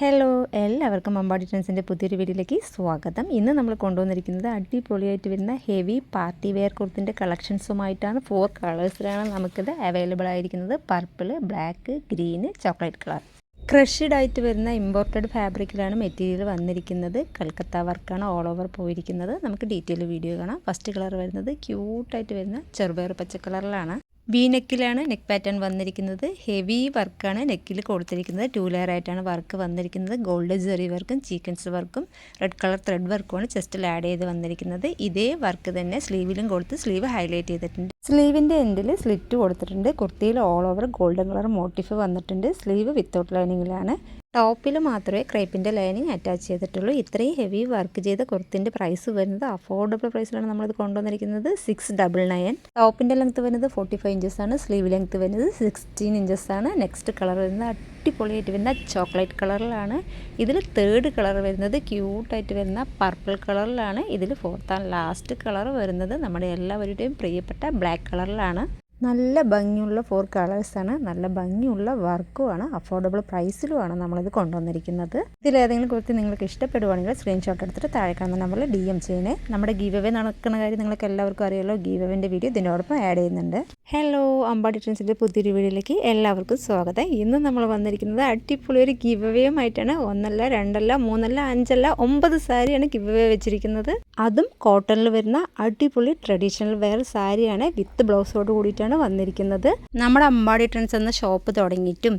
Hello എല്ലാവർക്കും അമ്പാടി ട്രെൻസിന്റെ പുതിയൊരു വീഡിയോയിലേക്ക് സ്വാഗതം. ഇന്ന് നമ്മൾ കൊണ്ടുവന്നിരിക്കുന്നത് അടിപൊളിയായിട്ട് വരുന്ന ഹെവി പാർട്ടി വെയർ കുർത്തിന്റെ കളക്ഷൻസുമായിട്ടാണ് ഫോർ കളേഴ്സിലാണ് നമുക്കിത് അവൈലബിൾ ആയിരിക്കുന്നത്. Purple black green chocolate colour crushed ആയിട്ട് വരുന്ന ഇമ്പോർട്ടഡ് ഫാബ്രിക്കിലാണ് മെറ്റീരിയൽ വന്നിരിക്കുന്നത്. കൽക്കത്ത വർക്കാണ് ഓൾ ഓവർ പോയിരിക്കുന്നത്. നമുക്ക് ഡീറ്റെയിൽ വീഡിയോ കാണാം. ഫസ്റ്റ് കളർ വരുന്നത് ക്യൂട്ടായിട്ട് വരുന്ന ചെറുപയർ പച്ച കളറിലാണ് വി നെക്കിലാണ് നെക്ക് പാറ്റേൺ വന്നിരിക്കുന്നത്. ഹെവി വർക്കാണ് നെക്കിൽ കൊടുത്തിരിക്കുന്നത്. ടു ലെയർ ആയിട്ടാണ് വർക്ക് വന്നിരിക്കുന്നത്. ഗോൾഡ് ജെറി വർക്കും ചീക്കൻസ് വർക്കും റെഡ് കളർ ത്രെഡ് വർക്കുമാണ് ചെസ്റ്റിൽ ആഡ് ചെയ്ത് വന്നിരിക്കുന്നത്. ഇതേ വർക്ക് തന്നെ സ്ലീവിലും കൊടുത്ത് സ്ലീവ് ഹൈലൈറ്റ് ചെയ്തിട്ടുണ്ട്. സ്ലീവിന്റെ എൻഡിൽ സ്ലിറ്റ് കൊടുത്തിട്ടുണ്ട്. കുർത്തിയിൽ all over golden colour motif വന്നിട്ടുണ്ട്. സ്ലീവ് വിത്തൗട്ട് ലൈനിങ്ങിലാണ്. ടോപ്പിൽ മാത്രമേ ക്രേപ്പിന്റെ ലൈനിങ് അറ്റാച്ച് ചെയ്തിട്ടുള്ളൂ. ഇത്രയും ഹെവി വർക്ക് ചെയ്ത കുർത്തിന്റെ പ്രൈസ് വരുന്നത് അഫോർഡബിൾ പ്രൈസിലാണ് നമ്മളിത് കൊണ്ടുവന്നിരിക്കുന്നത്. സിക്സ് ഡബിൾ നയൻ ടോപ്പിന്റെ ലെങ്ത് വരുന്നത് ഫോർട്ടി ഫൈവ് ഇഞ്ചസ് ആണ്. സ്ലീവ് ലെങ്ത് വരുന്നത് സിക്സ്റ്റീൻ ഇഞ്ചസ് ആണ്. നെക്സ്റ്റ് കളർ വരുന്നത് അടിപൊളിയായിട്ട് വരുന്ന ചോക്ലേറ്റ് കളറിലാണ് ഇതിൽ തേർഡ് കളർ വരുന്നത് ക്യൂട്ടായിട്ട് വരുന്ന പർപ്പിൾ കളറിലാണ് ഇതിൽ ഫോർത്ത് ആൻഡ് ലാസ്റ്റ് കളർ വരുന്നത് നമ്മുടെ എല്ലാവരുടെയും പ്രിയപ്പെട്ട ബ്ലാക്ക് കളറിലാണ് നല്ല ഭംഗിയുള്ള ഫോർ കളേഴ്സാണ് നല്ല ഭംഗിയുള്ള വർക്കുമാണ് അഫോർഡബിൾ പ്രൈസിലുമാണ് നമ്മളിത് കൊണ്ടുവന്നിരിക്കുന്നത്. ഇതിലേതെങ്കിലും കുറിച്ച് നിങ്ങൾക്ക് ഇഷ്ടപ്പെടുവാണെങ്കിൽ സ്ക്രീൻഷോട്ട് എടുത്തിട്ട് താഴെ കാണുന്ന നമ്മൾ ഡി എം ചെയ്യണേ. നമ്മുടെ ഗീവവേ നടക്കുന്ന കാര്യം നിങ്ങൾക്ക് എല്ലാവർക്കും അറിയാലോ. ഗീവവേന്റെ വീഡിയോ ഇതിനോടൊപ്പം ആഡ് ചെയ്യുന്നുണ്ട്. ഹലോ അമ്പാടി ട്രെൻസിന്റെ പുതിയൊരു വീഡിയോയിലേക്ക് എല്ലാവർക്കും സ്വാഗതം. ഇന്ന് നമ്മൾ വന്നിരിക്കുന്നത് അടിപൊളി ഒരു ഗീവവേയുമായിട്ടാണ് ഒന്നല്ല രണ്ടല്ല മൂന്നല്ല അഞ്ചല്ല ഒമ്പത് സാരിയാണ് ഗിവവേ വെച്ചിരിക്കുന്നത്. അതും കോട്ടണിൽ വരുന്ന അടിപൊളി ട്രഡീഷണൽ വെയർ സാരിയാണ് വിത്ത് ബ്ലൗസോട് കൂടിയിട്ടാണ് ആണ് വന്നിരിക്കുന്നത്. നമ്മുടെ അമ്പാടി ട്രെൻഡ്സ് എന്ന ഷോപ്പ് തുടങ്ങിയിട്ടും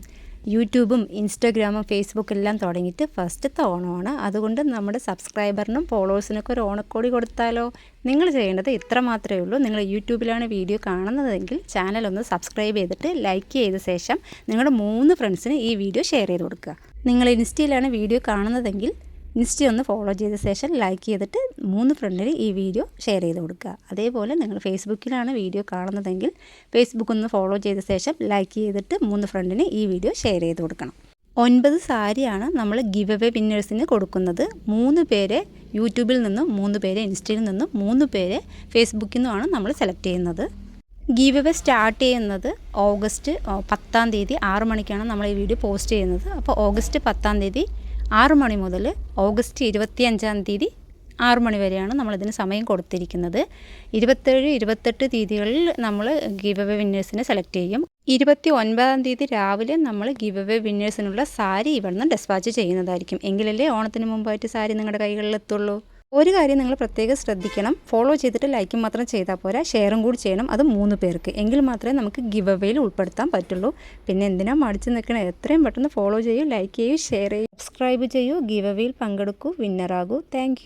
യൂട്യൂബും ഇൻസ്റ്റാഗ്രാമും ഫേസ്ബുക്കും എല്ലാം തുടങ്ങിയിട്ട് ഫസ്റ്റത്തെ ഓണമാണ് അതുകൊണ്ട് നമ്മുടെ സബ്സ്ക്രൈബറിനും ഫോളോവേഴ്സിനൊക്കെ ഒരു ഓണക്കോടി കൊടുത്താലോ? നിങ്ങൾ ചെയ്യേണ്ടത് ഇത്ര മാത്രമേ ഉള്ളൂ. നിങ്ങൾ യൂട്യൂബിലാണ് വീഡിയോ കാണുന്നതെങ്കിൽ ചാനൽ ഒന്ന് സബ്സ്ക്രൈബ് ചെയ്തിട്ട് ലൈക്ക് ചെയ്ത ശേഷം നിങ്ങളുടെ മൂന്ന് ഫ്രണ്ട്സിന് ഈ വീഡിയോ ഷെയർ ചെയ്ത് കൊടുക്കുക. നിങ്ങൾ ഇൻസ്റ്റയിലാണ് വീഡിയോ കാണുന്നതെങ്കിൽ ഇൻസ്റ്റ ഒന്ന് ഫോളോ ചെയ്ത ശേഷം ലൈക്ക് ചെയ്തിട്ട് മൂന്ന് ഫ്രണ്ടിന് ഈ വീഡിയോ ഷെയർ ചെയ്ത് കൊടുക്കുക. അതേപോലെ നിങ്ങൾ ഫേസ്ബുക്കിലാണ് വീഡിയോ കാണുന്നതെങ്കിൽ ഫേസ്ബുക്ക് ഒന്ന് ഫോളോ ചെയ്ത ശേഷം ലൈക്ക് ചെയ്തിട്ട് മൂന്ന് ഫ്രണ്ടിന് ഈ വീഡിയോ ഷെയർ ചെയ്ത് കൊടുക്കണം. ഒൻപത് സാരിയാണ് നമ്മൾ ഗിവ് അവേ വിന്നേഴ്സിന് കൊടുക്കുന്നത്. മൂന്ന് പേരെ യൂട്യൂബിൽ നിന്നും മൂന്ന് പേരെ ഇൻസ്റ്റയിൽ നിന്നും മൂന്ന് പേരെ ഫേസ്ബുക്കിൽ നിന്നുമാണ് നമ്മൾ സെലക്ട് ചെയ്യുന്നത്. ഗീവ് അവേ സ്റ്റാർട്ട് ചെയ്യുന്നത് ഓഗസ്റ്റ് പത്താം തീയതി ആറ് മണിക്കാണ് നമ്മൾ ഈ വീഡിയോ പോസ്റ്റ് ചെയ്യുന്നത്. അപ്പോൾ ഓഗസ്റ്റ് പത്താം തീയതി ആറ് മണി മുതൽ ഓഗസ്റ്റ് ഇരുപത്തി അഞ്ചാം തീയതി ആറ് മണി വരെയാണ് നമ്മളിതിന് സമയം കൊടുത്തിരിക്കുന്നത്. ഇരുപത്തേഴ് ഇരുപത്തെട്ട് തീയതികളിൽ നമ്മൾ ഗീവ് അവേ വിന്നേഴ്സിനെ സെലക്ട് ചെയ്യും. ഇരുപത്തി ഒൻപതാം തീയതി രാവിലെ നമ്മൾ ഗീവ് അവേ വിന്നേഴ്സിനുള്ള സാരി ഇവിടുന്ന് ഡെസ്പാച്ച് ചെയ്യുന്നതായിരിക്കും. എങ്കിലല്ലേ ഓണത്തിന് മുമ്പായിട്ട് സാരി നിങ്ങളുടെ കൈകളിൽ എത്തുള്ളൂ ഒരു കാര്യം നിങ്ങൾ പ്രത്യേകം ശ്രദ്ധിക്കണം. ഫോളോ ചെയ്തിട്ട് ലൈക്കും മാത്രം ചെയ്താൽ പോരാ. ഷെയറും കൂടി ചെയ്യണം. അത് മൂന്ന് പേർക്ക്. എങ്കിൽ മാത്രമേ നമുക്ക് ഗിവ് അവയിൽ ഉൾപ്പെടുത്താൻ പറ്റുള്ളൂ. പിന്നെ എന്തിനാ മടിച്ച് നിൽക്കണം? എത്രയും പെട്ടെന്ന് ഫോളോ ചെയ്യൂ ലൈക്ക് ചെയ്യൂ ഷെയർ ചെയ്യൂ സബ്സ്ക്രൈബ് ചെയ്യൂ ഗിവ് അവയിൽ പങ്കെടുക്കൂ വിന്നറാകൂ താങ്ക്